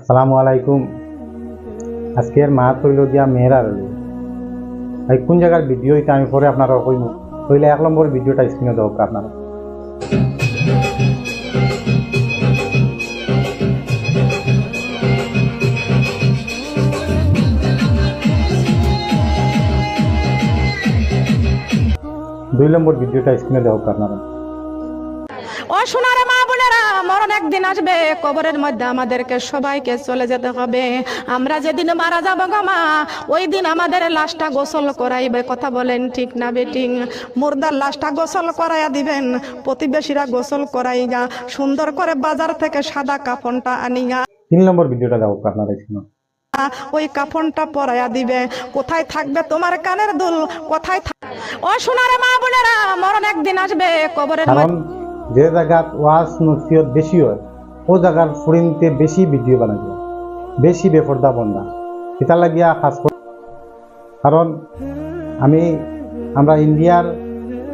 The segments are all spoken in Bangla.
আসসালামু আলাইকুম। আজকের মাত হইল গিয়া মেয়েরার এই কোন জায়গার ভিডিও এটা আমি পরে আপনারা কইব হইলে এক নম্বর ভিডিওটা স্ক্রিনে দেবো আপনারা। দুই নম্বর ভিডিওটা স্ক্রিনে দেবো আপনারা। সোনারে মা বোনেরা মরণ একদিন আসবে কবরের মধ্যে আমাদেরকে সবাইকে চলে যেতে হবে। আমরা যেদিন মারা যাব গো মা ওই দিন আমাদের লাশটা গোসল করাইবে। কথা বলেন ঠিক না বেটিং? মুর্দার লাশটা গোসল করাইয়া দিবেন প্রতিবেশীরা গোসল করাইগা সুন্দর করে বাজার থেকে সাদা কাফনটা আনিগা। তিন নম্বর ভিডিওটা দেবো আপনারা স্ক্রিনে ওই কাফনটা পরাইয়া দিবে। কোথায় থাকবে তোমার কানের দুল? কোথায় ও সোনারে মা বোনেরা মরণ একদিন আসবে কবরের মধ্যে যে জায়গাত ওয়াজ নসিহত বেশি হয়, ও জায়গার ফুরিনতে বেশি ভিডিও বানাই যায় বেশি বেপর্দা বন্ধা। এটা লাগিয়া খাস করে কারণ আমি, আমরা ইন্ডিয়ার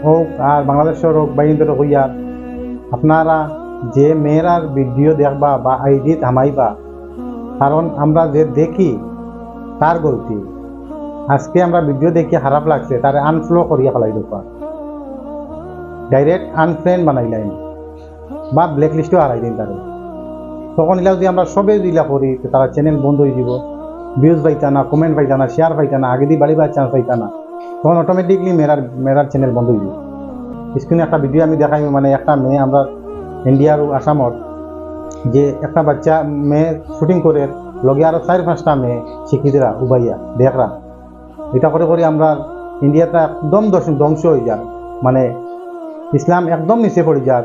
হোক আর বাংলাদেশের হোক বা ইন্ডিয়ার হইয়ার আপনারা যে মেয়েরার ভিডিও দেখবা বা আইডি থামাইবা, কারণ আমরা যে দেখি তার গলতি। আজকে আমরা ভিডিও দেখি খারাপ লাগছে, তারে আনফ্লো করিয়া ফেলাই দেখবা ডাইরেক্ট আনফ্রেন্ড বানাইলাম। বা ব্ল্যাক লিস্টও হারাই দিন তারে। তখন ইলা যদি আমরা সবে দিলা করি তারা চ্যানেল বন্ধ হয়ে যাব ভিউজ পাইতা না কমেন্ট পাইতা না শেয়ার পাইতা না, আগে দিয়ে বাড়িবার চান্স পাইতা না। তখন অটোমেটিকলি মেরার মেরার চ্যানেল বন্ধ হয়ে যাব স্ক্রিনে একটা ভিডিও আমি দেখাই মানে একটা মেয়ে আমরা ইন্ডিয়ার আসামত, যে একটা বাচ্চা মেয়ে শুটিং করে, লগে আরও চার পাঁচটা মেয়ে শিক্ষিতরা, উবাইয়া, দেখরা। এটা করে করে আমরা ইন্ডিয়াটা একদম ধ্বংস হয়ে যায়। মানে ইসলাম একদম নিচে পড়ে যাক।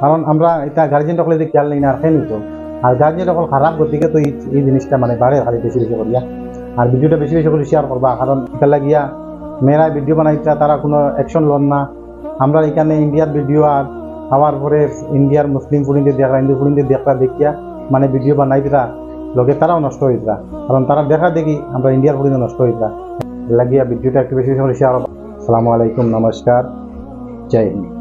কারণ আমরা এটা গার্জেন সকলে যে খেয়াল নেই না রাখে নিত আর গার্জেন সকল খারাপ গতিকে তো এই- জিনিসটা মানে বাড়ে, খালি বেশি বেশি করিয়া। আর ভিডিওটা বেশি বেশি করে শেয়ার করবা, কারণ এটা লাগিয়া মেয়েরা ভিডিও বানাইতা, তারা কোনো অ্যাকশন লন না। আমরা এখানে ইন্ডিয়ার ভিডিও আর হওয়ার পরে ইন্ডিয়ার মুসলিম পুলিনদের দেখা, হিন্দু পুলিনদের দেখা দেখিয়া মানে ভিডিও বানাই দিরা লগে তারাও নষ্ট দিরা কারণ তারা দেখা দেখি আমরা ইন্ডিয়ার পুলিনে নষ্ট দিরা লাগিয়া ভিডিওটা একটু বেশি বেশি করে শেয়ার আসসালামু আলাইকুম, নমস্কার। জয় হিন্দ।